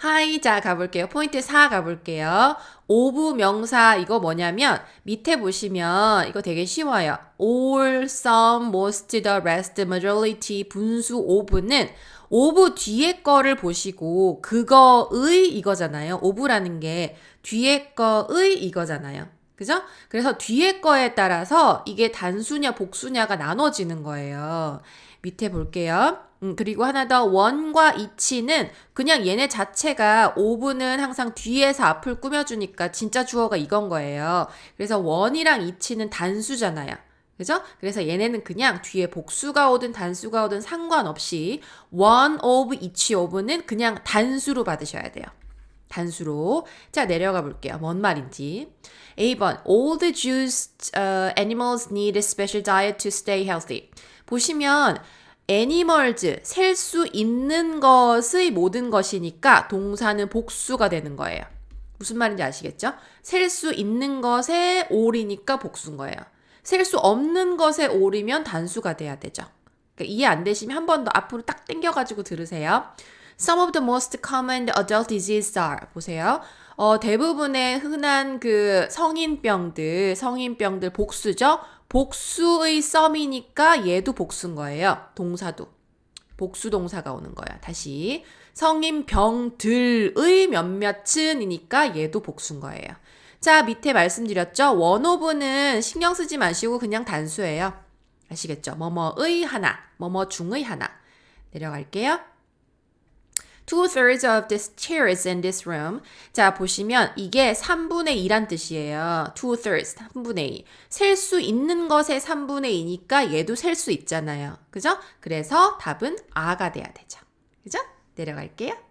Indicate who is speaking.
Speaker 1: 하이 자 가볼게요. 포인트 4 가볼게요. 오브 명사 이거 뭐냐면 밑에 보시면 이거 되게 쉬워요. all, some, most, the rest, majority, 분수 오브는 오브 뒤에 거를 보시고 그거의 이거잖아요. 오브라는 게 뒤에 거의 이거잖아요. 그죠? 그래서 뒤에 거에 따라서 이게 단수냐 복수냐가 나눠지는 거예요. 밑에 볼게요. 음, 그리고 하나 더 원과 이치는 그냥 얘네 자체가 오브는 항상 뒤에서 앞을 꾸며주니까 진짜 주어가 이건 거예요. 그래서 원이랑 이치는 단수잖아요. 그죠? 그래서 얘네는 그냥 뒤에 복수가 오든 단수가 오든 상관없이 one of each of는 그냥 단수로 받으셔야 돼요. 단수로. 자, 내려가 볼게요. 뭔 말인지. A번. All the Jews uh, animals need a special diet to stay healthy. 보시면 animals 셀 수 있는 것의 모든 것이니까 동사는 복수가 되는 거예요. 무슨 말인지 아시겠죠? 셀 수 있는 것에 all이니까 복수인 거예요. 셀 수 없는 것에 all이면 단수가 돼야 되죠. 그러니까 이해 안 되시면 한 번 더 앞으로 딱 당겨가지고 들으세요. Some of the most common adult diseases are 보세요. 어, 대부분의 흔한 그 성인병들, 성인병들 복수죠. 복수의 some이니까 얘도 복수인 거예요. 동사도. 복수 동사가 오는 거야. 다시. 성인병들의 몇몇은이니까 얘도 복수인 거예요. 자, 밑에 말씀드렸죠? 원오브는 신경 쓰지 마시고 그냥 단수예요. 아시겠죠? 뭐뭐의 하나, 뭐뭐 중의 하나. 내려갈게요. Two thirds of the chairs in this room. 자, 보시면 이게 3분의 2란 뜻이에요. Two thirds, 3분의 2. 셀 수 있는 것의 3분의 2니까 얘도 셀 수 있잖아요. 그죠? 그래서 답은 아가 돼야 되죠. 그죠? 내려갈게요.